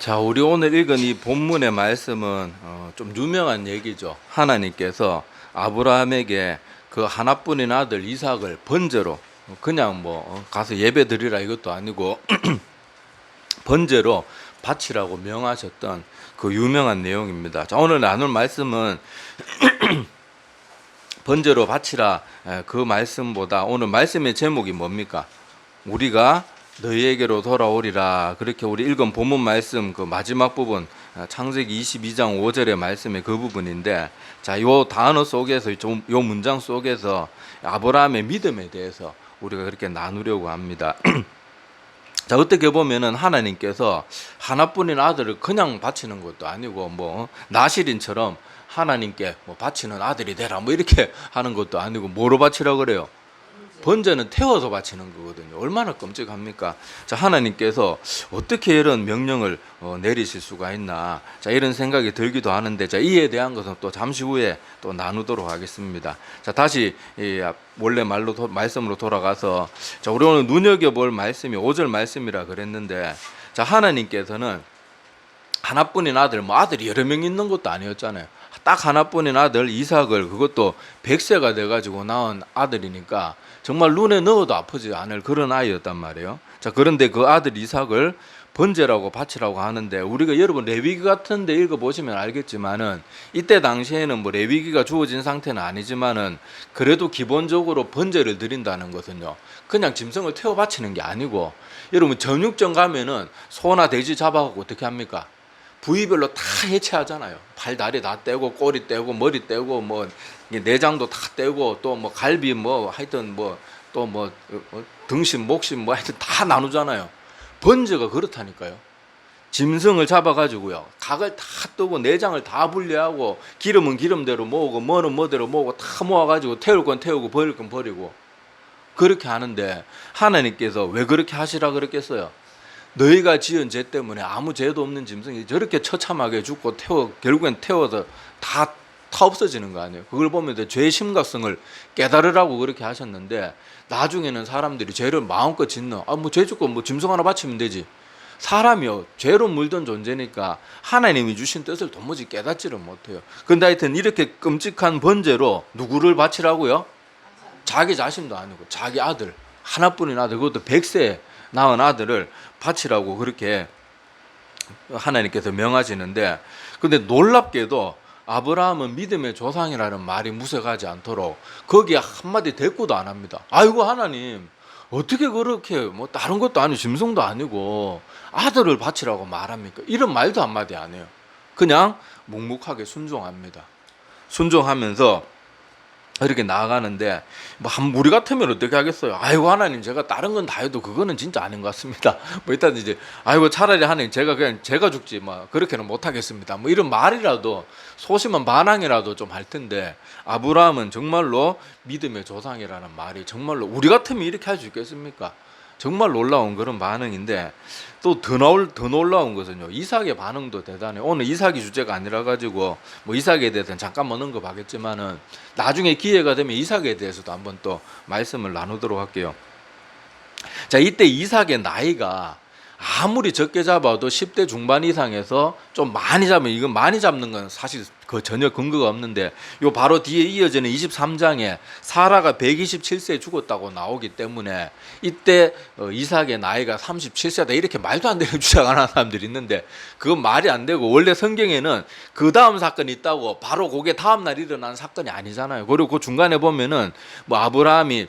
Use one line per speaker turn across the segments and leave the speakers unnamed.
자, 우리 오늘 읽은 이 본문의 말씀은 어, 좀 유명한 얘기죠. 하나님께서 아브라함에게 그 하나뿐인 아들 이삭을 번제로 그냥 뭐 어, 가서 예배 드리라 이것도 아니고 번제로 바치라고 명하셨던 그 유명한 내용입니다. 자, 오늘 나눌 말씀은 번제로 바치라 에, 그 말씀보다 오늘 말씀의 제목이 뭡니까? 우리가 너희에게로 돌아오리라 그렇게 우리 읽은 본문 말씀 그 마지막 부분 아, 창세기 22장 5절의 말씀의 그 부분인데 자 요 단어 속에서 좀- 요 문장 속에서 아브라함의 믿음에 대해서 우리가 그렇게 나누려고 합니다. 자 어떻게 보면은 하나님께서 하나뿐인 아들을 그냥 바치는 것도 아니고 뭐 나실인처럼 하나님께 뭐 바치는 아들이 되라 뭐 이렇게 하는 것도 아니고 뭐로 바치라 그래요? 번제는 태워서 바치는 거거든요. 얼마나 끔찍합니까? 자, 하나님께서 어떻게 이런 명령을 어, 내리실 수가 있나? 자, 이런 생각이 들기도 하는데, 자, 이에 대한 것은 또 잠시 후에 또 나누도록 하겠습니다. 자, 다시 이 앞- 원래 말로 도- 말씀으로 돌아가서, 자, 우리 오늘 눈여겨볼 말씀이 5절 말씀이라 그랬는데, 자, 하나님께서는 하나뿐인 아들, 뭐 아들이 여러 명 있는 것도 아니었잖아요. 딱 하나뿐인 아들 이삭을 그것도 백세가 돼가지고 낳은 아들이니까 정말 눈에 넣어도 아프지 않을 그런 아이였단 말이에요. 자 그런데 그 아들 이삭을 번제라고 바치라고 하는데 우리가 여러분 레위기 같은데 읽어 보시면 알겠지만은 이때 당시에는 뭐 레위기가 주어진 상태는 아니지만은 그래도 기본적으로 번제를 드린다는 것은요 그냥 짐승을 태워 바치는 게 아니고 여러분 전육전 가면은 소나 돼지 잡아갖고 어떻게 합니까? 부위별로 다 해체하잖아요. 팔 다리 다 떼고 꼬리 떼고 머리 떼고 뭐 내장도 다 떼고 또 뭐 갈비 뭐 하여튼 뭐 또 뭐 등심 목심 뭐 하여튼 다 나누잖아요. 번제가 그렇다니까요. 짐승을 잡아가지고요 각을 다 뜨고 내장을 다 분리하고 기름은 기름대로 모으고 뭐는 뭐대로 모으고 다 모아가지고 태울 건 태우고 버릴 건 버리고 그렇게 하는데 하나님께서 왜 그렇게 하시라 그랬겠어요? 너희가 지은 죄 때문에 아무 죄도 없는 짐승이 저렇게 처참하게 죽고 태워 결국엔 태워서 다, 다 없어지는 거 아니에요. 그걸 보면 죄의 심각성을 깨달으라고 그렇게 하셨는데 나중에는 사람들이 죄를 마음껏 짓는 아 뭐 죄 죽고 뭐 짐승 하나 바치면 되지. 사람이요 죄로 물든 존재니까 하나님이 주신 뜻을 도무지 깨닫지를 못해요. 근데 하여튼 이렇게 끔찍한 번제로 누구를 바치라고요? 자기 자신도 아니고 자기 아들 하나뿐인 아들 그것도 백세 낳은 아들을 바치라고 그렇게 하나님께서 명하시는데 근데 놀랍게도 아브라함은 믿음의 조상이라는 말이 무색하지 않도록 거기에 한마디 대꾸도 안 합니다. 아이고 하나님 어떻게 그렇게 뭐 다른 것도 아니고 짐승도 아니고 아들을 바치라고 말합니까? 이런 말도 한마디 안 해요. 그냥 묵묵하게 순종합니다. 순종하면서 이렇게 나아가는데 뭐 한 우리 같으면 어떻게 하겠어요? 아이고 하나님 제가 다른 건 다 해도 그거는 진짜 아닌 것 같습니다. 뭐 일단 이제 아이고 차라리 하나님 제가 그냥 제가 죽지 뭐 그렇게는 못 하겠습니다. 뭐 이런 말이라도 소심한 반항이라도 좀 할 텐데 아브라함은 정말로 믿음의 조상이라는 말이 정말로 우리 같으면 이렇게 할 수 있겠습니까? 정말 놀라운 그런 반응인데 또더 놀, 더 놀라운 것은요 이삭의 반응도 대단해. 오늘 이삭이 주제가 아니라 가지고 뭐 이삭에 대해서는 잠깐만 언급하겠지만은 나중에 기회가 되면 이삭에 대해서도 한번 또 말씀을 나누도록 할게요. 자 이때 이삭의 나이가 아무리 적게 잡아도 10대 중반 이상에서 좀 많이 잡으면 이건 많이 잡는 건 사실 그 전혀 근거가 없는데 요 바로 뒤에 이어지는 23장에 사라가 127세에 죽었다고 나오기 때문에 이때 어, 이삭의 나이가 37세다 이렇게 말도 안 되는 주장하는 사람들이 있는데 그건 말이 안 되고 원래 성경에는 그 다음 사건이 있다고 바로 그게 다음 날 일어난 사건이 아니잖아요. 그리고 그 중간에 보면은 뭐 아브라함이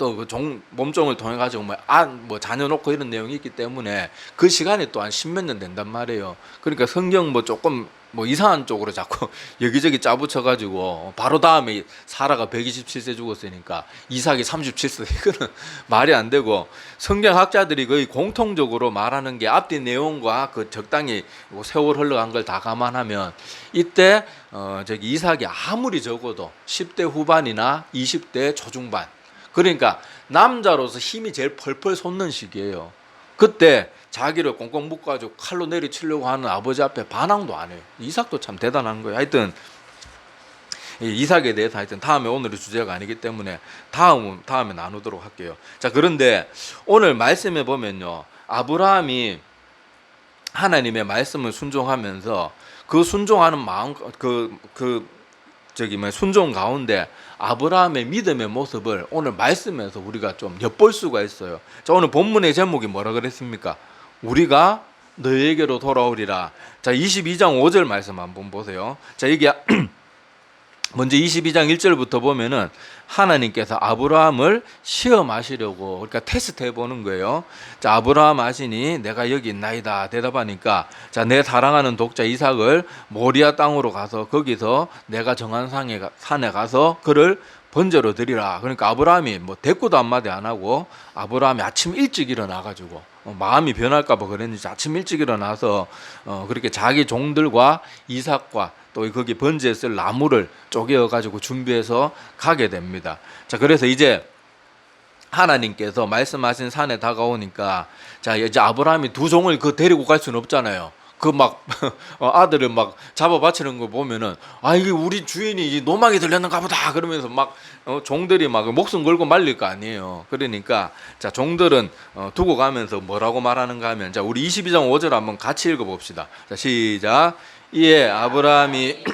또그종 몸종을 통해 가지고 뭐아뭐 자녀 놓고 이런 내용이 있기 때문에 그 시간이 또 한 십몇 년 된단 말이에요. 그러니까 성경 뭐 조금 뭐 이상한 쪽으로 자꾸 여기저기 짜붙여 가지고 바로 다음에 사라가 127세 죽었으니까 이삭이 37세 이거는 말이 안 되고 성경 학자들이 거의 공통적으로 말하는 게 앞뒤 내용과 그 적당히 뭐 세월 흘러간 걸 다 감안하면 이때 어 저기 이삭이 아무리 적어도 10대 후반이나 20대 초중반 그러니까 남자로서 힘이 제일 펄펄 솟는 시기예요. 그때 자기를 꽁꽁 묶어가지고 칼로 내리치려고 하는 아버지 앞에 반항도 안 해요. 이삭도 참 대단한 거예요. 하여튼 이 이삭에 대해서 하여튼 다음에 오늘의 주제가 아니기 때문에 다음 다음에 나누도록 할게요. 자 그런데 오늘 말씀해 보면요 아브라함이 하나님의 말씀을 순종하면서 그 순종하는 마음 그그 저기 뭐 순종 가운데 아브라함의 믿음의 모습을 오늘 말씀에서 우리가 좀 엿볼 수가 있어요. 자 오늘 본문의 제목이 뭐라 그랬습니까? 우리가 너에게로 돌아오리라. 자 22장 5절 말씀 한번 보세요. 자 이게 먼저 22장 1절부터 보면은 하나님께서 아브라함을 시험하시려고 그러니까 테스트 해보는 거예요. 자 아브라함 아시니 내가 여기 있나이다 대답하니까 자내 사랑하는 독자 이삭을 모리아 땅으로 가서 거기서 내가 정한 상에 가- 산에 가서 그를 번제로 드리라. 그러니까 아브라함이 뭐 대꾸도 한마디 안 하고 아브라함이 아침 일찍 일어나 가지고 어, 마음이 변할까봐 그랬는지 아침 일찍 일어나서 어, 그렇게 자기 종들과 이삭과 또 거기 번제에 쓸 나무를 쪼개어 가지고 준비해서 가게 됩니다. 자 그래서 이제 하나님께서 말씀하신 산에 다가오니까 자 이제 아브라함이 두 종을 그 데리고 갈 수는 없잖아요. 그막 아들을 막 잡아 바치는 거 보면은 아 이게 우리 주인이 이 노망이 들렸는가 보다 그러면서 막 어, 종들이 막 목숨 걸고 말릴 거 아니에요. 그러니까 자 종들은 어, 두고 가면서 뭐라고 말하는가 하면 자 우리 22장 5절 한번 같이 읽어 봅시다. 자 시작. 이에 아브라함이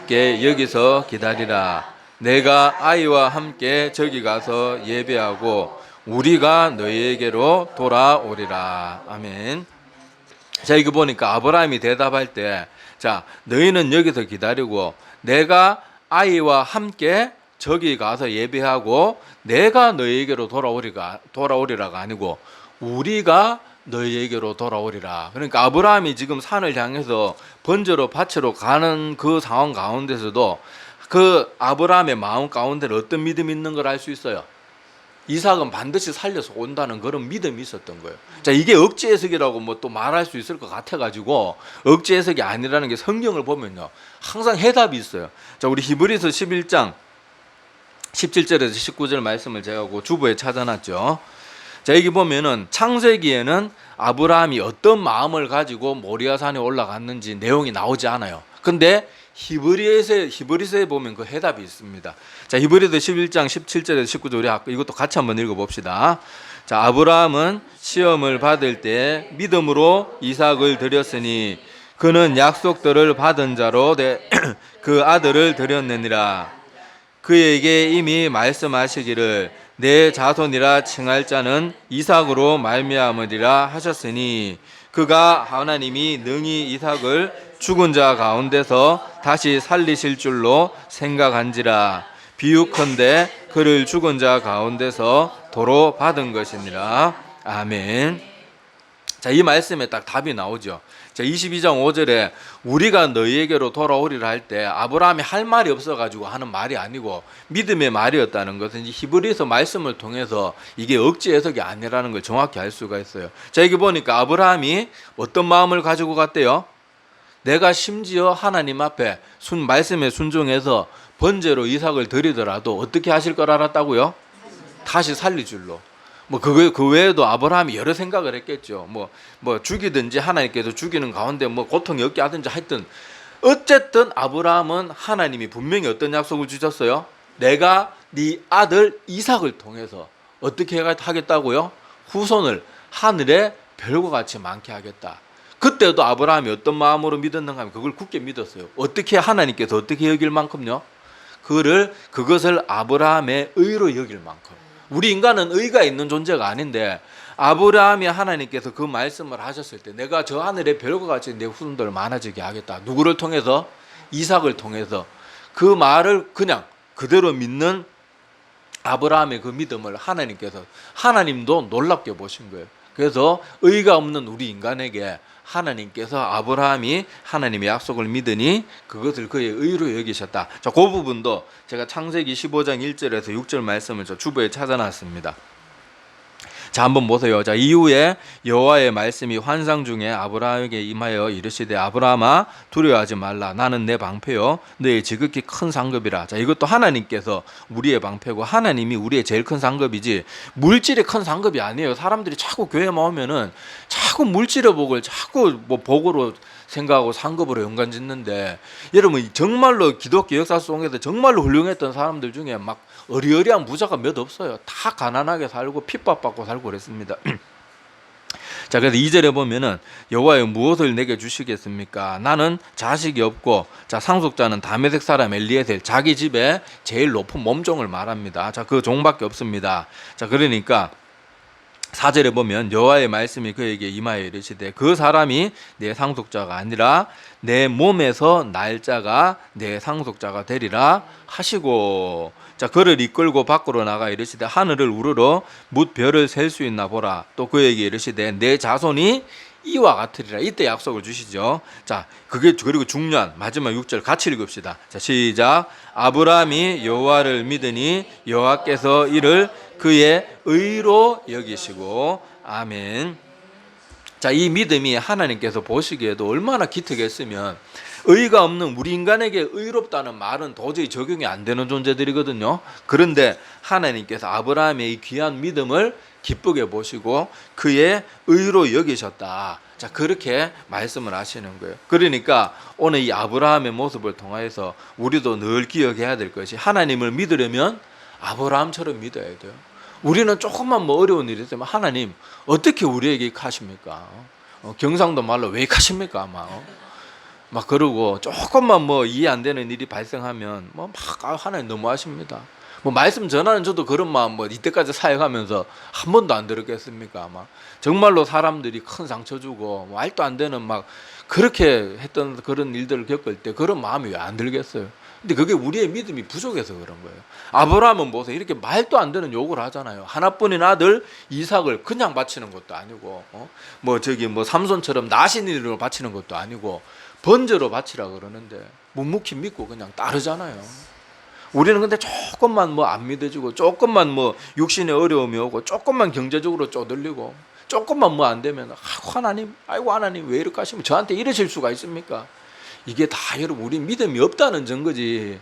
함께 여기서 기다리라. 내가 아이와 함께 저기 가서 예배하고 우리가 너희에게로 돌아오리라. 아멘. 자, 이거 보니까 아브라함이 대답할 때, 자, 너희는 여기서 기다리고 내가 아이와 함께 저기 가서 예배하고 내가 너희에게로 돌아오리가 돌아오리라가 아니고 우리가 너희에게로 돌아오리라. 그러니까 아브라함이 지금 산을 향해서 번제로 밭으로 가는 그 상황 가운데서도 그 아브라함의 마음 가운데는 어떤 믿음이 있는 걸 알 수 있어요. 이삭은 반드시 살려서 온다는 그런 믿음이 있었던 거예요. 자, 이게 억지 해석이라고 뭐 또 말할 수 있을 것 같아 가지고 억지 해석이 아니라는 게 성경을 보면요. 항상 해답이 있어요. 자, 우리 히브리서 11장 17절에서 19절 말씀을 제가 그 주부에 찾아놨죠. 자, 여기 보면은 창세기에는 아브라함이 어떤 마음을 가지고 모리아산에 올라갔는지 내용이 나오지 않아요. 근데 히브리서에 히브리서에 보면 그 해답이 있습니다. 자, 히브리서 11장 17절에서 19절 우리 이것도 같이 한번 읽어 봅시다. 자, 아브라함은 시험을 받을 때 믿음으로 이삭을 드렸으니 그는 약속들을 받은 자로 내- 그 아들을 드렸느니라. 그에게 이미 말씀하시기를 내 자손이라 칭할 자는 이삭으로 말미암으리라 하셨으니 그가 하나님이 능히 이삭을 죽은 자 가운데서 다시 살리실 줄로 생각한지라 비유컨대 그를 죽은 자 가운데서 도로 받은 것이니라 아멘. 자, 이 말씀에 딱 답이 나오죠. 자, 22장 5절에 우리가 너희에게로 돌아오리라 할 때 아브라함이 할 말이 없어 가지고 하는 말이 아니고 믿음의 말이었다는 것은 이 히브리서 말씀을 통해서 이게 억지 해석이 아니라는 걸 정확히 알 수가 있어요. 자, 여기 보니까 아브라함이 어떤 마음을 가지고 갔대요? 내가 심지어 하나님 앞에 순 말씀에 순종해서 번제로 이삭을 드리더라도 어떻게 하실 걸 알았다고요? 다시 살릴 줄로. 뭐 그거 그 외에도 아브라함이 여러 생각을 했겠죠. 뭐뭐 죽이든지 하나님께서 죽이는 가운데 뭐 고통이 없게 하든지 하여튼 어쨌든 아브라함은 하나님이 분명히 어떤 약속을 주셨어요? 내가 네 아들 이삭을 통해서 어떻게 하겠다고요? 후손을 하늘의 별과 같이 많게 하겠다. 그때도 아브라함이 어떤 마음으로 믿었는가 하면 그걸 굳게 믿었어요. 어떻게 하나님께서 어떻게 여길 만큼요? 그를 그것을 아브라함의 의로 여길 만큼. 우리 인간은 의가 있는 존재가 아닌데 아브라함이 하나님께서 그 말씀을 하셨을 때 내가 저 하늘의 별과 같이 내 후손들을 많아지게 하겠다. 누구를 통해서 이삭을 통해서 그 말을 그냥 그대로 믿는 아브라함의 그 믿음을 하나님께서 하나님도 놀랍게 보신 거예요. 그래서 의가 없는 우리 인간에게 하나님께서 아브라함이 하나님의 약속을 믿으니 그것을 그의 의로 여기셨다. 자, 그 부분도 제가 창세기 15장 1절에서 6절 말씀을 저 주부에 찾아놨습니다. 자 한번 보세요. 자 이후에 여호와의 말씀이 환상 중에 아브라함에게 임하여 이르시되 아브라함아 두려워하지 말라. 나는 내 방패요. 너의 지극히 큰 상급이라. 자 이것도 하나님께서 우리의 방패고 하나님이 우리의 제일 큰 상급이지 물질이 큰 상급이 아니에요. 사람들이 자꾸 교회만 오면은 자꾸 물질의 복을 자꾸 뭐 복으로 생각하고 상급으로 연관 짓는데 여러분 정말로 기독교 역사 속에서 정말로 훌륭했던 사람들 중에 막 어리어리한 부자가 몇 없어요. 다 가난하게 살고 핍박받고 살고 그랬습니다. 자, 그래서 2절에 보면은 여호와여 무엇을 내게 주시겠습니까? 나는 자식이 없고 자, 상속자는 다메섹 사람 엘리에셀 자기 집에 제일 높은 몸종을 말합니다. 자, 그 종밖에 없습니다. 자, 그러니까 사절에 보면 여호와의 말씀이 그에게 임하여 이르시되 그 사람이 내 상속자가 아니라 내 몸에서 날짜가 내 상속자가 되리라 하시고 자 그를 이끌고 밖으로 나가 이르시되 하늘을 우러러 뭇 별을 셀 수 있나 보라. 또 그에게 이르시되 내 자손이 이와 같으리라. 이때 약속을 주시죠. 자 그게 그리고 중요한 마지막 6절 같이 읽읍시다. 자 시작. 아브라함이 여호와를 믿으니 여호와께서 이를 그의 의로 여기시고. 아멘. 자, 이 믿음이 하나님께서 보시기에도 얼마나 기특했으면 의가 없는 우리 인간에게 의롭다는 말은 도저히 적용이 안 되는 존재들이거든요. 그런데 하나님께서 아브라함의 이 귀한 믿음을 기쁘게 보시고 그의 의로 여기셨다. 자, 그렇게 말씀을 하시는 거예요. 그러니까 오늘 이 아브라함의 모습을 통하여서 우리도 늘 기억해야 될 것이 하나님을 믿으려면 아브라함처럼 믿어야 돼요. 우리는 조금만 뭐 어려운 일이 있으면 하나님 어떻게 우리에게 하십니까? 어, 경상도 말로 왜 하십니까? 아마 어? 막 그러고 조금만 뭐 이해 안 되는 일이 발생하면 뭐 막 아, 하나님 너무하십니다. 뭐 말씀 전하는 저도 그런 마음 뭐 이때까지 사역하면서 한 번도 안 들었겠습니까? 아마 정말로 사람들이 큰 상처 주고 뭐 말도 안 되는 막 그렇게 했던 그런 일들을 겪을 때 그런 마음이 왜 안 들겠어요? 근데 그게 우리의 믿음이 부족해서 그런 거예요. 아브라함은 보세요. 이렇게 말도 안 되는 욕을 하잖아요. 하나뿐인 아들 이삭을 그냥 바치는 것도 아니고, 어? 뭐 저기 뭐 삼손처럼 나신이로 바치는 것도 아니고 번제로 바치라 그러는데 묵묵히 믿고 그냥 따르잖아요. 우리는 근데 조금만 뭐 안 믿어지고 조금만 뭐 육신의 어려움이 오고 조금만 경제적으로 쪼들리고 조금만 뭐 안 되면 아, 하나님 아이고 하나님 왜 이렇게 하시면 저한테 이러실 수가 있습니까? 이게 다 여러분 우리 믿음이 없다는 증거지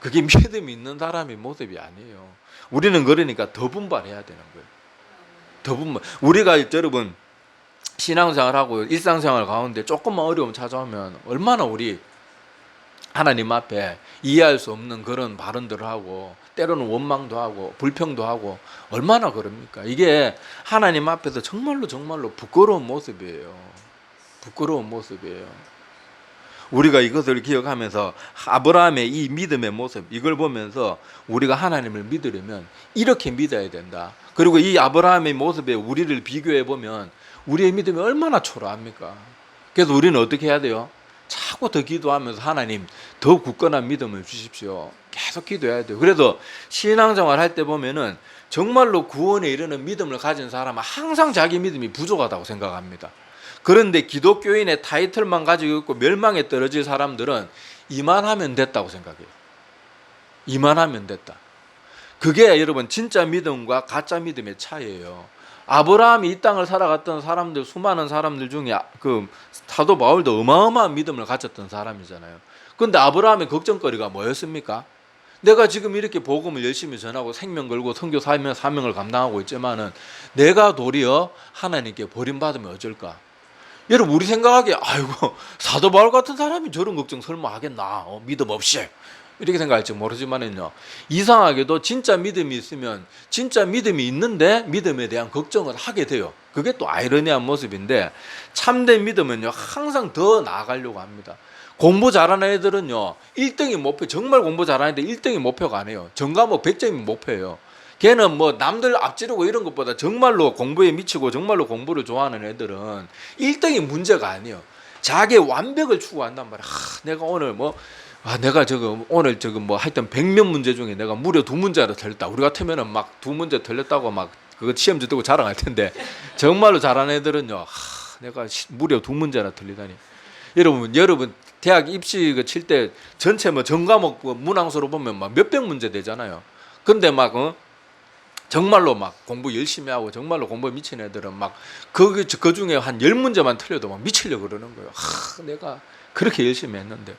그게 믿음이 있는 사람의 모습이 아니에요. 우리는 그러니까 더 분발해야 되는 거예요. 더 분발. 우리가 여러분 신앙생활하고 일상생활 가운데 조금만 어려움 찾아오면 얼마나 우리 하나님 앞에 이해할 수 없는 그런 발언들을 하고 때로는 원망도 하고 불평도 하고 얼마나 그럽니까? 이게 하나님 앞에서 정말로 정말로 부끄러운 모습이에요. 부끄러운 모습이에요. 우리가 이것을 기억하면서 아브라함의 이 믿음의 모습 이걸 보면서 우리가 하나님을 믿으려면 이렇게 믿어야 된다. 그리고 이 아브라함의 모습에 우리를 비교해 보면 우리의 믿음이 얼마나 초라합니까? 그래서 우리는 어떻게 해야 돼요? 자꾸 더 기도하면서 하나님 더 굳건한 믿음을 주십시오. 계속 기도해야 돼요. 그래서 신앙생활 할 때 보면은 정말로 구원에 이르는 믿음을 가진 사람은 항상 자기 믿음이 부족하다고 생각합니다. 그런데 기독교인의 타이틀만 가지고 있고 멸망에 떨어질 사람들은 이만하면 됐다고 생각해요. 이만하면 됐다. 그게 여러분 진짜 믿음과 가짜 믿음의 차이예요. 아브라함이 이 땅을 살아갔던 사람들 수많은 사람들 중에 그 사도 바울도 어마어마한 믿음을 가졌던 사람이잖아요. 근데 아브라함의 걱정거리가 뭐였습니까? 내가 지금 이렇게 복음을 열심히 전하고 생명 걸고 선교 사명 사명을 감당하고 있지만은 내가 도리어 하나님께 버림받으면 어쩔까? 여러분 우리 생각하기에 아이고 사도 바울 같은 사람이 저런 걱정 설마 하겠나? 어, 믿음 없이 이렇게 생각할지 모르지만은요 이상하게도 진짜 믿음이 있으면 진짜 믿음이 있는데 믿음에 대한 걱정을 하게 돼요. 그게 또 아이러니한 모습인데 참된 믿음은요 항상 더 나아가려고 합니다. 공부 잘하는 애들은요 1등이 목표 정말 공부 잘하는 애들 1등이 목표가 아니에요. 전과목 100점이 목표예요. 걔는 뭐 남들 앞지르고 이런 것보다 정말로 공부에 미치고 정말로 공부를 좋아하는 애들은 1등이 문제가 아니에요. 자기의 완벽을 추구한단 말이야. 아, 내가 오늘 뭐 아, 내가 저거 오늘 저거 뭐 하여튼 100명 문제 중에 내가 무려 두 문제를 틀렸다. 우리 같으면은 막 두 문제 틀렸다고 막 그거 시험지 두고 자랑할 텐데 정말로 잘하는 애들은요. 아, 내가 시- 무려 두 문제나 틀리다니. 여러분, 여러분 대학 입시 그 칠 때 전체 뭐 전과목 뭐 문항수로 보면 막 몇백 문제 되잖아요. 근데 막 어? 정말로 막 공부 열심히 하고 정말로 공부에 미친 애들은 막 그 그 중에 한 열 문제만 틀려도 막 미치려고 그러는 거예요. 하, 내가 그렇게 열심히 했는데.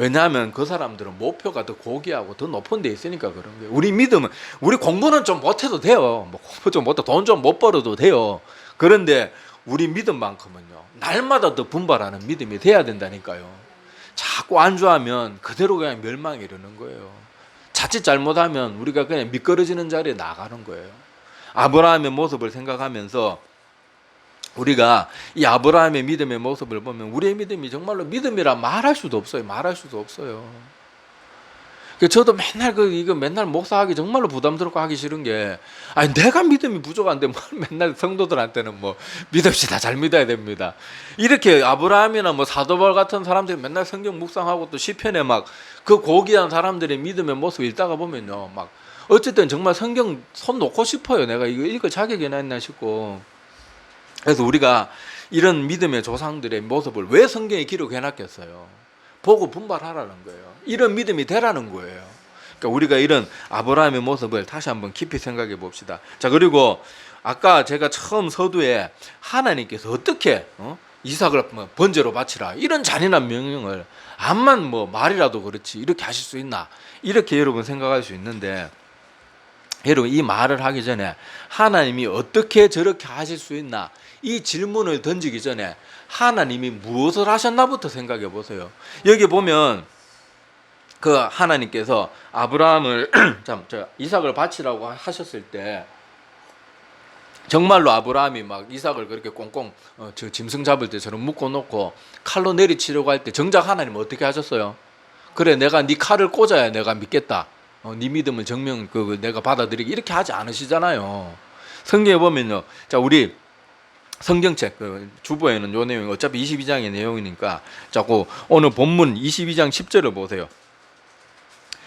왜냐하면 그 사람들은 목표가 더 고귀하고 더 높은 데 있으니까 그런 거예요. 우리 믿음은 우리 공부는 좀 못해도 돼요. 뭐 공부 좀 못해 돈좀 못 벌어도 돼요. 그런데 우리 믿음만큼은요. 날마다 더 분발하는 믿음이 돼야 된다니까요. 자꾸 안주하면 그대로 그냥 멸망에 이르는 거예요. 자칫 잘못하면 우리가 그냥 미끄러지는 자리에 나가는 거예요. 아브라함의 모습을 생각하면서 우리가 이 아브라함의 믿음의 모습을 보면 우리의 믿음이 정말로 믿음이라 말할 수도 없어요. 말할 수도 없어요. 그 저도 맨날 그 이거 맨날 목사하기 정말로 부담스럽고 하기 싫은 게 아니 내가 믿음이 부족한데 뭘 맨날 성도들한테는 뭐 믿읍시다 잘 믿어야 됩니다. 이렇게 아브라함이나 뭐 사도발 같은 사람들이 맨날 성경 묵상하고 또 시편에 막 그 고귀한 사람들의 믿음의 모습 읽다가 보면요 막 어쨌든 정말 성경 손 놓고 싶어요. 내가 이거 읽을 자격이나 있나 싶고 그래서 우리가 이런 믿음의 조상들의 모습을 왜 성경에 기록해 놨겠어요? 보고 분발하라는 거예요. 이런 믿음이 되라는 거예요. 그러니까 우리가 이런 아브라함의 모습을 다시 한번 깊이 생각해 봅시다. 자, 그리고 아까 제가 처음 서두에 하나님께서 어떻게 어? 이삭을 뭐 번제로 바치라 이런 잔인한 명령을 암만 뭐 말이라도 그렇지 이렇게 하실 수 있나 이렇게 여러분 생각할 수 있는데 여러분 이 말을 하기 전에 하나님이 어떻게 저렇게 하실 수 있나 이 질문을 던지기 전에 하나님이 무엇을 하셨나부터 생각해 보세요. 여기 보면 그 하나님께서 아브라함을 참 저 이삭을 바치라고 하셨을 때 정말로 아브라함이 막 이삭을 그렇게 꽁꽁 어, 저 짐승 잡을 때처럼 묶어 놓고 칼로 내리치려고 할 때 정작 하나님 은 어떻게 하셨어요? 그래 내가 네 칼을 꽂아야 내가 믿겠다. 어, 네 믿음을 증명 그, 그 내가 받아들이기 이렇게 하지 않으시잖아요. 성경에 보면요. 자 우리 성경책 그 주보에는 요 내용 어차피 22장의 내용이니까 자꾸 오늘 본문 22장 10절을 보세요.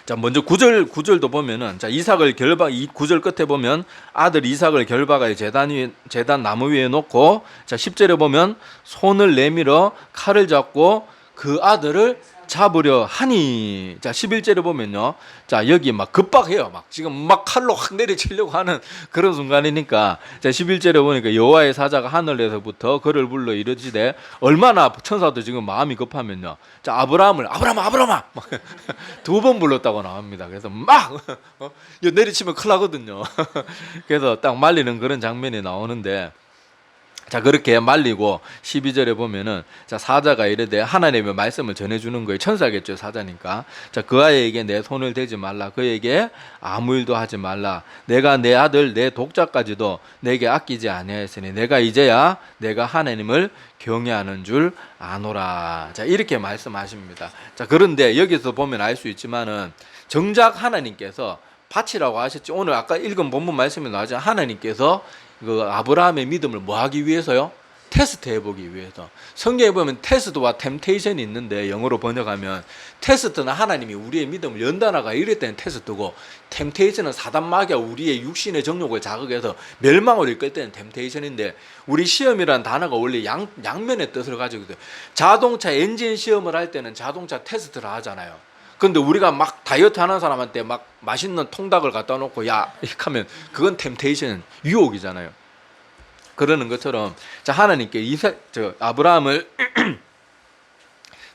자 먼저 9절 9절도 보면은 자 이삭을 결박 이 9절 끝에 보면 아들 이삭을 결박하여 제단 위에 제단 나무 위에 놓고 자 10절에 보면 손을 내밀어 칼을 잡고 그 아들을 잡으려 하니. 자 11절에 보면요. 자 여기 막 급박해요. 막 지금 막 칼로 확 내리치려고 하는 그런 순간이니까. 자 11절에 보니까 여호와의 사자가 하늘에서부터 그를 불러 이르지되 얼마나 천사도 지금 마음이 급하면요. 자 아브라함을 아브라함 아브라함! 두번 불렀다고 나옵니다. 그래서 막 어? 내리치면 큰일 나거든요. 그래서 딱 말리는 그런 장면이 나오는데 자 그렇게 말리고 12절에 보면은 자 사자가 이르되 하나님의 말씀을 전해 주는 거예요. 천사겠죠 사자니까. 자 그 아이에게 내 손을 대지 말라. 그에게 아무 일도 하지 말라. 내가 내 아들 내 독자까지도 내게 아끼지 아니하였으니 내가 이제야 내가 하나님을 경외하는 줄 아노라. 자 이렇게 말씀하십니다. 자 그런데 여기서 보면 알 수 있지만은 정작 하나님께서 바치라고 하셨지. 오늘 아까 읽은 본문 말씀에 나오죠 하나님께서 그 아브라함의 믿음을 뭐 하기 위해서요? 테스트 해보기 위해서. 성경에 보면 테스트와 템테이션이 있는데 영어로 번역하면 테스트는 하나님이 우리의 믿음을 연단하가 이럴 때는 테스트고 템테이션은 사단 마귀가 우리의 육신의 정욕을 자극해서 멸망을 이끌 때는 템테이션인데 우리 시험이라는 단어가 원래 양, 양면의 뜻을 가지고 있어요. 자동차 엔진 시험을 할 때는 자동차 테스트를 하잖아요. 근데 우리가 막 다이어트 하는 사람한테 막 맛있는 통닭을 갖다 놓고 야 이렇게 하면 그건 템테이션 유혹이잖아요. 그러는 것처럼 자 하나님께 이사 저 아브라함을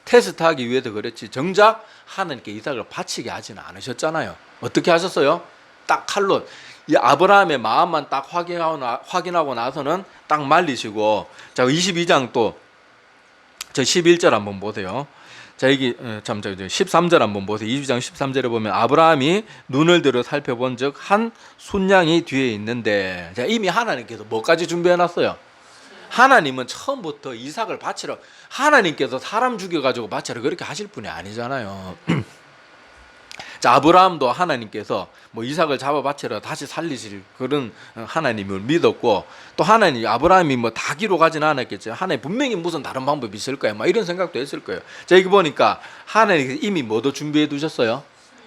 테스트하기 위해서 그랬지 정작 하나님께 이삭을 바치게 하지는 않으셨잖아요. 어떻게 하셨어요? 딱 칼로 이 아브라함의 마음만 딱 확인하고, 나, 확인하고 나서는 딱 말리시고 자 22장 또 저 11절 한번 보세요. 자 여기 어, 참저 13절 한번 보세요. 22장 13절에 보면 아브라함이 눈을 들어 살펴본 적한 순양이 뒤에 있는데 자 이미 하나님께서 뭐까지 준비해 놨어요? 하나님은 처음부터 이삭을 바치라 하나님께서 사람 죽여 가지고 바치라 그렇게 하실 분이 아니잖아요. 자 아브라함도 하나님께서 뭐 이삭을 잡아 바치라 다시 살리실 그런 하나님을 믿었고 또 하나님 아브라함이 뭐 다 기록하지는 않았겠죠. 하나님 분명히 무슨 다른 방법이 있을 거야. 막 이런 생각도 했을 거예요. 자 여기 보니까 하나님께서 이미 뭐도 준비해 두셨어요.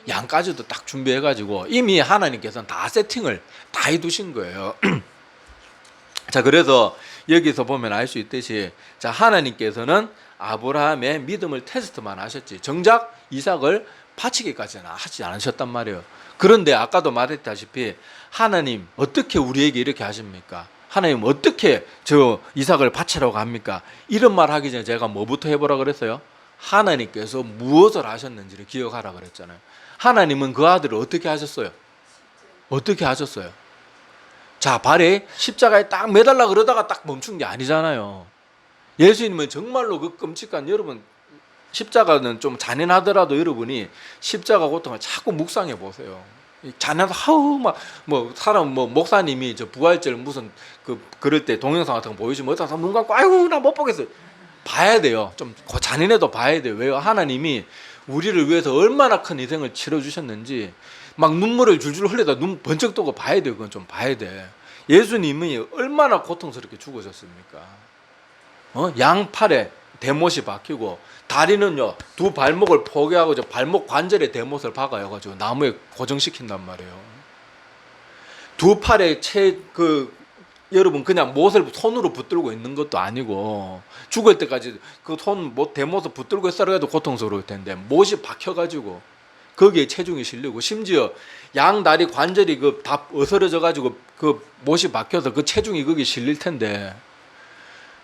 양까지도 딱 준비해 가지고 이미 하나님께서는 다 세팅을 다 해 두신 거예요. 자 그래서 여기서 보면 알 수 있듯이 자 하나님께서는 아브라함의 믿음을 테스트만 하셨지 정작 이삭을 바치기까지는 하지 않으셨단 말이에요. 그런데 아까도 말했다시피 하나님 어떻게 우리에게 이렇게 하십니까? 하나님 어떻게 저 이삭을 바치라고 합니까? 이런 말 하기 전에 제가 뭐부터 해보라 그랬어요? 하나님께서 무엇을 하셨는지를 기억하라 그랬잖아요. 하나님은 그 아들을 어떻게 하셨어요? 어떻게 하셨어요? 자, 발에 십자가에 딱 매달라 그러다가 딱 멈춘 게 아니잖아요. 예수님은 정말로 그 끔찍한 여러분 십자가는 좀 잔인하더라도 여러분이 십자가 고통을 자꾸 묵상해 보세요. 잔나서 하우 막 뭐 사람 뭐 목사님이 저 부활절 무슨 그 그럴 때 동영상 같은 거 보여주면 어떤 사람 눈 감고 아이고 나 못 보겠어 봐야 돼요. 좀그 잔인해도 봐야 돼요. 왜요? 하나님이 우리를 위해서 얼마나 큰 희생을 치러 주셨는지 막 눈물을 줄줄 흘리다 눈 번쩍 뜨고 봐야 돼요. 그건 좀 봐야 돼. 예수님이 얼마나 고통스럽게 죽으셨습니까? 어? 양팔에 대못이 박히고 다리는요 두 발목을 포개하고 저 발목 관절에 대못을 박아요 가지고 나무에 고정시킨단 말이에요. 두 팔에 채그 여러분 그냥 못을 손으로 붙들고 있는 것도 아니고 죽을 때까지 그 손못 대못을 붙들고 있어라도 고통스러울 텐데 못이 박혀가지고 거기에 체중이 실리고 심지어 양 다리 관절이 그 다 어스러져 가지고 그 못이 박혀서 그 체중이 거기 실릴 텐데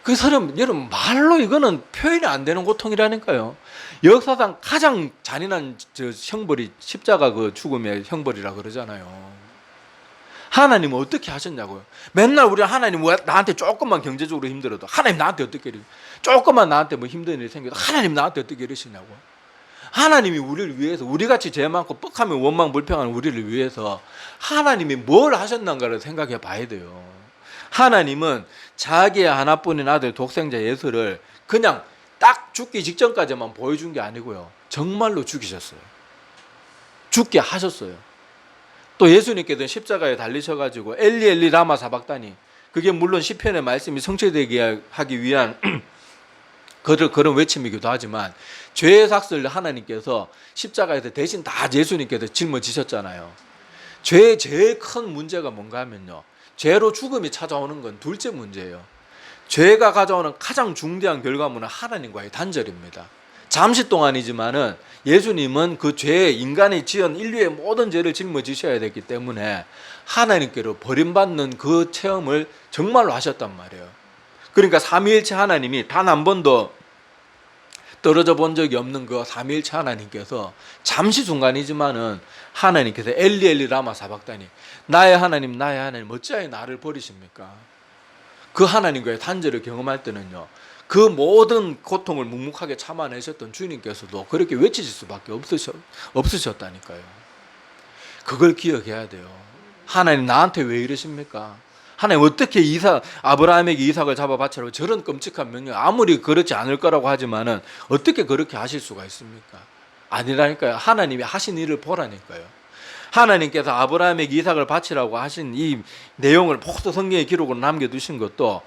그 사람 여러분 말로 이거는 표현이 안 되는 고통이라니까요. 역사상 가장 잔인한 저 형벌이 십자가 그 죽음의 형벌이라 그러잖아요. 하나님은 어떻게 하셨냐고요. 맨날 우리 하나님 왜 나한테 조금만 경제적으로 힘들어도 하나님 나한테 어떻게 이러 조금만 나한테 뭐 힘든 일이 생겨도 하나님 나한테 어떻게 이러시냐고. 하나님이 우리를 위해서 우리 같이 죄 많고 뻑하면 원망 불평하는 우리를 위해서 하나님이 뭘 하셨는가를 생각해 봐야 돼요. 하나님은 자기의 하나뿐인 아들 독생자 예수를 그냥 딱 죽기 직전까지만 보여준 게 아니고요. 정말로 죽이셨어요. 죽게 하셨어요. 또 예수님께서 십자가에 달리셔가지고 엘리 엘리 라마 사박다니 그게 물론 시편의 말씀이 성취되게 하기 위한 그런 그런 외침이기도 하지만 죄의 삭을 하나님께서 십자가에서 대신 다 예수님께서 짊어지셨잖아요. 죄의 제일 큰 문제가 뭔가 하면요. 죄로 죽음이 찾아오는 건 둘째 문제예요. 죄가 가져오는 가장 중대한 결과물은 하나님과의 단절입니다. 잠시 동안이지만은 예수님은 그 죄, 인간이 지은 인류의 모든 죄를 짊어지셔야 됐기 때문에 하나님께로 버림받는 그 체험을 정말로 하셨단 말이에요. 그러니까 삼위일체 하나님이 단 한 번도 떨어져 본 적이 없는 그 삼위일체 하나님께서 잠시 순간이지만은 하나님께서 엘리 엘리 라마 사박다니 나의 하나님 나의 하나님 어찌하여 나를 버리십니까? 그 하나님과의 단절을 경험할 때는요. 그 모든 고통을 묵묵하게 참아내셨던 주님께서도 그렇게 외치실 수밖에 없으셨, 없으셨다니까요. 그걸 기억해야 돼요. 하나님 나한테 왜 이러십니까? 하나님 어떻게 이삭 아브라함에게 이삭을 잡아 바치라고 저런 끔찍한 명령 아무리 그렇지 않을 거라고 하지만은 어떻게 그렇게 하실 수가 있습니까? 아니라니까요. 하나님이 하신 일을 보라니까요. 하나님께서 아브라함에게 이삭을 바치라고 하신 이 내용을 복수 성경의 기록으로 남겨두신 것도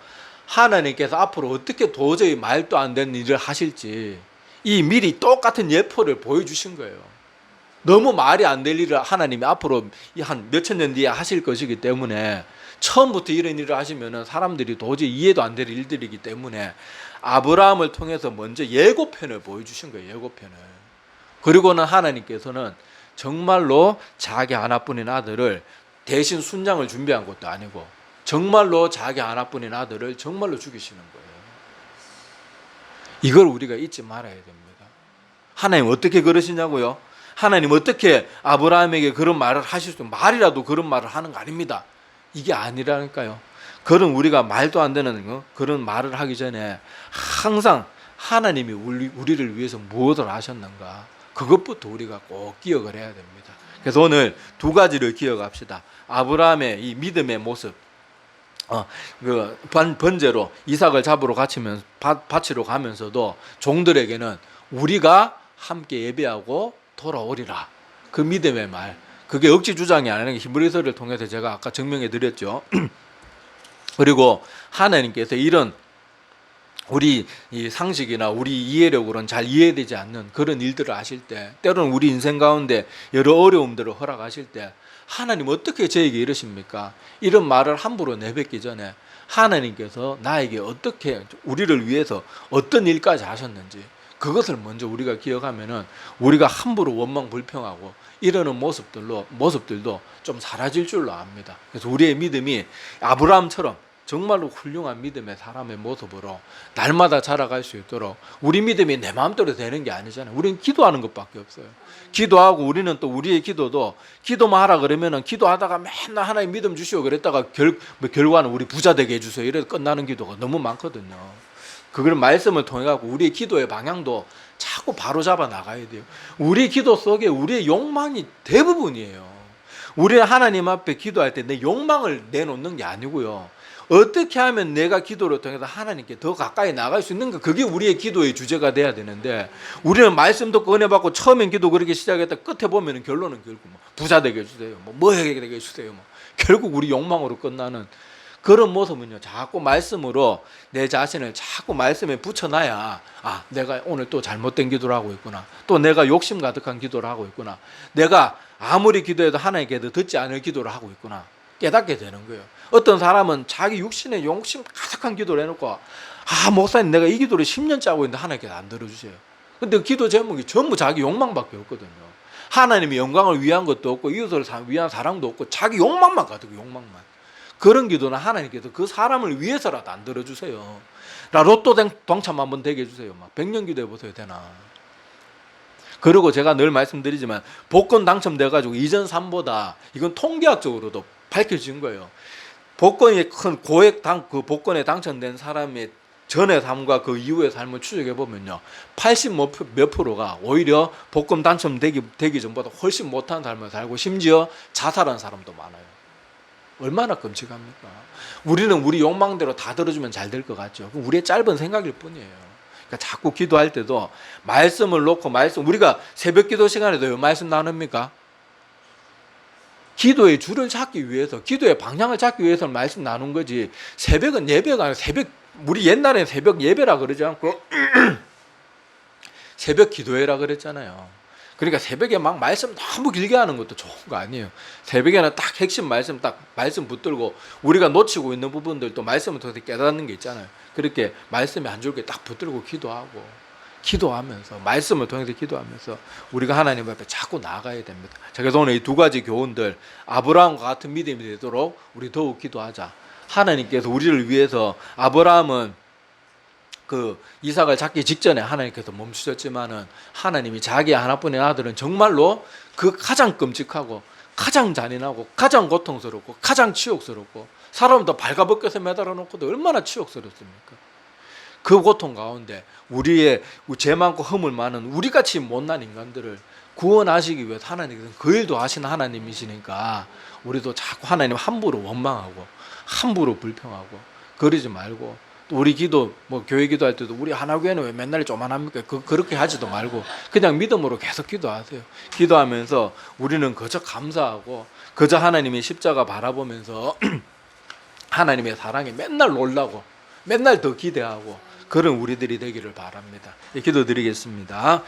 하나님께서 앞으로 어떻게 도저히 말도 안 되는 일을 하실지 이 미리 똑같은 예포를 보여주신 거예요. 너무 말이 안 될 일을 하나님이 앞으로 한 몇천 년 뒤에 하실 것이기 때문에 처음부터 이런 일을 하시면 사람들이 도저히 이해도 안 될 일들이기 때문에 아브라함을 통해서 먼저 예고편을 보여주신 거예요. 예고편을. 그리고는 하나님께서는 정말로 자기 하나뿐인 아들을 대신 순장을 준비한 것도 아니고 정말로 자기 하나뿐인 아들을 정말로 죽이시는 거예요. 이걸 우리가 잊지 말아야 됩니다. 하나님 어떻게 그러시냐고요? 하나님 어떻게 아브라함에게 그런 말을 하실 수 말이라도 그런 말을 하는 거 아닙니다. 이게 아니라니까요. 그런 우리가 말도 안 되는 거, 그런 말을 하기 전에 항상 하나님이 우리, 우리를 위해서 무엇을 하셨는가 그것부터 우리가 꼭 기억을 해야 됩니다. 그래서 오늘 두 가지를 기억합시다. 아브라함의 이 믿음의 모습, 어, 그 번, 번제로 이삭을 잡으러 가치면 바치러 가면서도 종들에게는 우리가 함께 예배하고 돌아오리라. 그 믿음의 말. 그게 억지 주장이 아니라 히브리서를 통해서 제가 아까 증명해 드렸죠. 그리고 하나님께서 이런 우리 이 상식이나 우리 이해력으로는 잘 이해되지 않는 그런 일들을 하실 때 때로는 우리 인생 가운데 여러 어려움들을 허락하실 때 하나님 어떻게 저에게 이러십니까? 이런 말을 함부로 내뱉기 전에 하나님께서 나에게 어떻게 우리를 위해서 어떤 일까지 하셨는지 그것을 먼저 우리가 기억하면은 우리가 함부로 원망 불평하고 이러는 모습들로 모습들도 좀 사라질 줄로 압니다. 그래서 우리의 믿음이 아브라함처럼 정말로 훌륭한 믿음의 사람의 모습으로 날마다 자라갈 수 있도록 우리 믿음이 내 마음대로 되는 게 아니잖아요. 우리는 기도하는 것밖에 없어요. 기도하고 우리는 또 우리의 기도도 기도만 하라 그러면은 기도하다가 맨날 하나님 믿음 주시오 그랬다가 결, 뭐 결과는 우리 부자 되게 해주세요. 이래 끝나는 기도가 너무 많거든요. 그걸 말씀을 통해 갖고 우리의 기도의 방향도 자꾸 바로 잡아 나가야 돼요. 우리 기도 속에 우리의 욕망이 대부분이에요. 우리는 하나님 앞에 기도할 때 내 욕망을 내놓는 게 아니고요. 어떻게 하면 내가 기도를 통해서 하나님께 더 가까이 나갈 수 있는가? 그게 우리의 기도의 주제가 돼야 되는데 우리는 말씀 듣고 은혜 받고 처음엔 기도 그렇게 시작했다 끝에 보면은 결론은 결국 뭐 부자 되게 해주세요. 뭐, 뭐 되게 해주세요. 뭐. 결국 우리 욕망으로 끝나는 그런 모습은요. 자꾸 말씀으로 내 자신을 자꾸 말씀에 붙여놔야 아 내가 오늘 또 잘못된 기도를 하고 있구나. 또 내가 욕심 가득한 기도를 하고 있구나. 내가 아무리 기도해도 하나님께도 듣지 않을 기도를 하고 있구나. 깨닫게 되는 거예요. 어떤 사람은 자기 육신에 욕심 가득한 기도를 해놓고 아 목사님 내가 이 기도를 10년째 하고 있는데 하나님께서 안 들어주세요. 근데 그 기도 제목이 전부 자기 욕망밖에 없거든요. 하나님의 영광을 위한 것도 없고 이웃을 사- 위한 사랑도 없고 자기 욕망만 가득 욕망만. 그런 기도는 하나님께서 그 사람을 위해서라도 안 들어주세요. 나 로또 당- 당첨 한번 되게 해주세요. 막 백년 기도해 보세요 되나. 그리고 제가 늘 말씀드리지만 복권 당첨돼가지고 이전 삶보다 이건 통계학적으로도 밝혀진 거예요. 복권이 큰 고액 당 그 복권에 당첨된 사람의 전의 삶과 그 이후의 삶을 추적해 보면요, 80몇 프로가 오히려 복권 당첨되기 되기 전보다 훨씬 못한 삶을 살고 심지어 자살한 사람도 많아요. 얼마나 끔찍합니까? 우리는 우리 욕망대로 다 들어주면 잘 될 것 같죠. 우리의 짧은 생각일 뿐이에요. 그러니까 자꾸 기도할 때도 말씀을 놓고 말씀 우리가 새벽 기도 시간에도 왜 말씀 나눕니까? 기도의 줄을 찾기 위해서 기도의 방향을 찾기 위해서 말씀 나눈 거지 새벽은 예배가 아니라 새벽 우리 옛날에 새벽 예배라 그러지 않고 새벽 기도회라 그랬잖아요. 그러니까 새벽에 막 말씀 너무 길게 하는 것도 좋은 거 아니에요. 새벽에는 딱 핵심 말씀 딱 말씀 붙들고 우리가 놓치고 있는 부분들도 말씀을 통해서 깨닫는 게 있잖아요. 그렇게 말씀에 한 줄기 딱 붙들고 기도하고 기도하면서 말씀을 통해서 기도하면서 우리가 하나님 앞에 자꾸 나아가야 됩니다. 자, 그래서 오늘 이 두 가지 교훈들 아브라함과 같은 믿음이 되도록 우리 더욱 기도하자. 하나님께서 우리를 위해서 아브라함은 그 이삭을 잡기 직전에 하나님께서 멈추셨지만은 하나님이 자기 하나뿐인 아들은 정말로 그 가장 끔찍하고 가장 잔인하고 가장 고통스럽고 가장 치욕스럽고 사람도 발가벗겨서 매달아 놓고도 얼마나 치욕스럽습니까? 그 고통 가운데 우리의 죄 많고 허물 많은 우리같이 못난 인간들을 구원하시기 위해서 하나님께서 그 일도 하신 하나님이시니까 우리도 자꾸 하나님 함부로 원망하고 함부로 불평하고 그러지 말고 또 우리 기도 뭐 교회 기도할 때도 우리 하나교회는 왜 맨날 조만합니까? 그 그렇게 하지도 말고 그냥 믿음으로 계속 기도하세요. 기도하면서 우리는 그저 감사하고 그저 하나님의 십자가 바라보면서 하나님의 사랑에 맨날 놀라고 맨날 더 기대하고 그런 우리들이 되기를 바랍니다. 예, 기도드리겠습니다.